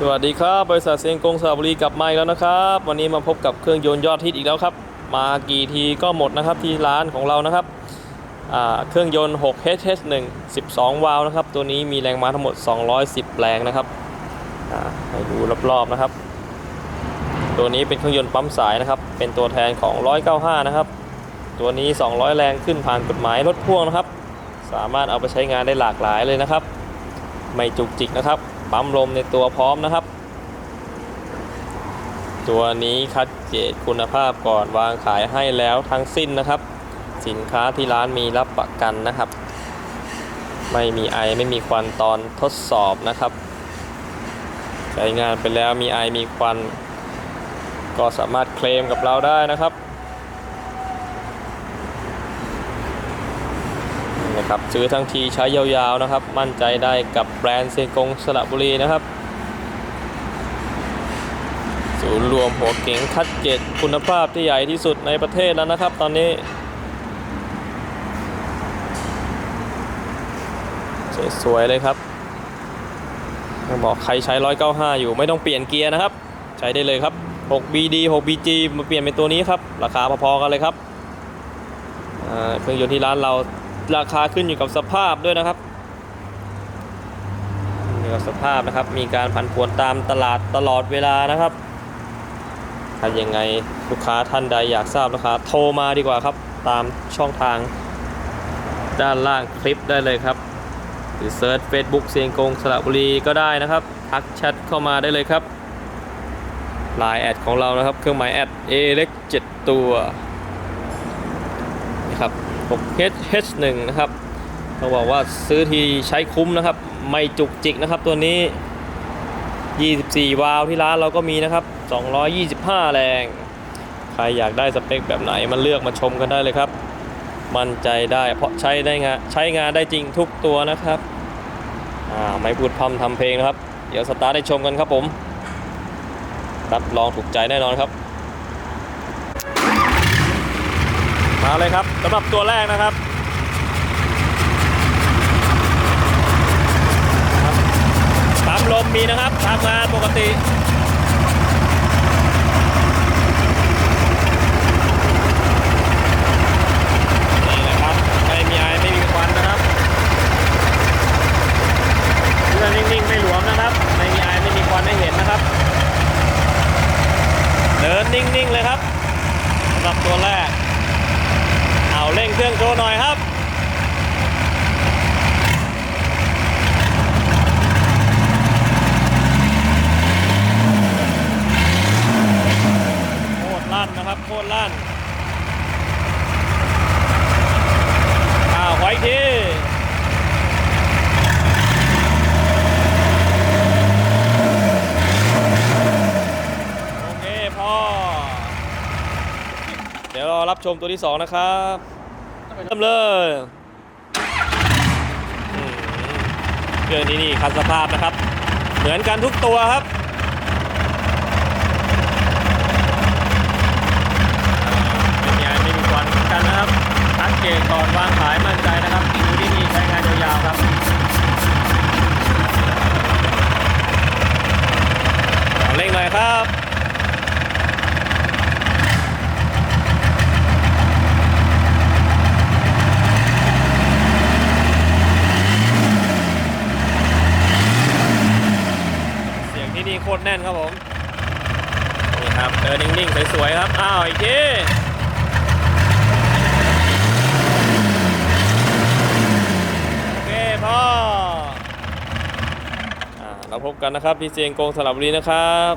สวัสดีครับ บริษัทเซียงกงสระบุรีกลับมาอีกแล้วนะครับ วันนี้มาพบกับเครื่องยนต์ยอดฮิตอีกแล้วครับ มากี่ทีก็หมดนะครับที่ร้านของเรานะครับเครื่องยนต์ 6HS1 12 วาล์วนะครับ ตัวนี้มีแรงม้าทั้งหมด 210 แรงนะครับอ่าให้ดูรอบๆนะครับ ตัวนี้เป็นเครื่องยนต์ปั๊มสายนะครับ เป็นตัวแทนของ 195 นะครับ ตัวนี้ 200 แรงขึ้นผ่านกฎหมายรถพ่วงนะครับ สามารถเอาไปใช้งานได้หลากหลายเลยนะครับ ไม่จุกจิกนะครับ ปั๊มลมในตัวพร้อมนะครับ ตัวนี้คัดเกรดคุณภาพก่อนวางขายให้แล้วทั้งสิ้นนะครับ สินค้าที่ร้านมีรับประกันนะครับ ไม่มีไอไม่มีควันตอนทดสอบนะครับใช้งานไปแล้วมีไอมีควัน ก็สามารถเคลมกับเราได้นะครับ นะครับซื้อทั้งทีใช้ยาวๆนะครับ มั่นใจได้กับแบรนด์เซกงสระบุรีนะครับ ศูนย์รวมหัวเก๋งคัดเกรดคุณภาพที่ใหญ่ที่สุดในประเทศแล้วนะครับ ตอนนี้ สวยๆเลยครับบอกใครใช้ 195 อยู่ไม่ต้องเปลี่ยนเกียร์นะครับ ใช้ได้เลยครับ 6BD 6BG มาเปลี่ยนเป็นตัวนี้ครับ ราคาพอๆกันเลยครับเครื่องยนต์ที่ร้านเรา ราคาขึ้นอยู่กับสภาพด้วยนะครับอยู่กับสภาพนะครับ มีการผันผวนตามตลาดตลอดเวลานะครับถ้ายังไงลูกค้าท่านใดอยากทราบราคาโทรมาดีกว่าครับ ตามช่องทางด้านล่างคลิปได้เลยครับ หรือเซิร์ช Facebook เซียงกงสระบุรีก็ได้นะครับ ทักแชทเข้ามาได้เลยครับไลน์แอดของเรานะครับ เครื่องหมายแอดเอเล็ก7ตัวนี่ครับ 6H1 นะครับต้องบอกว่าซื้อทีใช้คุ้มนะครับ ไม่จุกจิกนะครับตัวนี้ 24 วาล์วที่ร้านเราก็มีนะครับ 225 แรง ใครอยากได้สเปคแบบไหนมาเลือกมาชมกันได้เลยครับ มั่นใจได้เพราะใช้ได้งานใช้งานได้จริงทุกตัวนะครับอ่าไม่พูดพร่ำทำเพลงนะครับ เดี๋ยวสตาร์ทได้ชมกันครับผมรับรองถูกใจแน่นอนครับ มาเลยครับสำหรับตัวแรกนะครับปั๊มลมมีนะครับทำงานปกตินี่นะครับไม่มีไอไม่มีควันนะครับเรือนิ่งๆไม่หลวมนะครับ ไม่มีไอไม่มีควันให้เห็นนะครับ เดินนิ่งๆเลยครับสำหรับตัวแรก เครื่องโชว์หน่อยครับโคตรลั่นนะครับโคตรลั่นอ้าวไว้ทีโอเคพอเดี๋ยวรอรับชมตัวที่ 2 นะครับ เริ่มเลยเครื่องนี้นี่คันสภาพนะครับ เหมือนกันทุกตัวครับไม่มีไม่มีควันเหมือนกันนะครับทัดเกตก่อนวางขาย นครแน่นครับผมนี่ครับเดินนิ่งๆสวยๆครับอ้าวอีกทีโอเคพ่อเราพบกันนะครับที่เซียงกงสลับบุรีนะครับ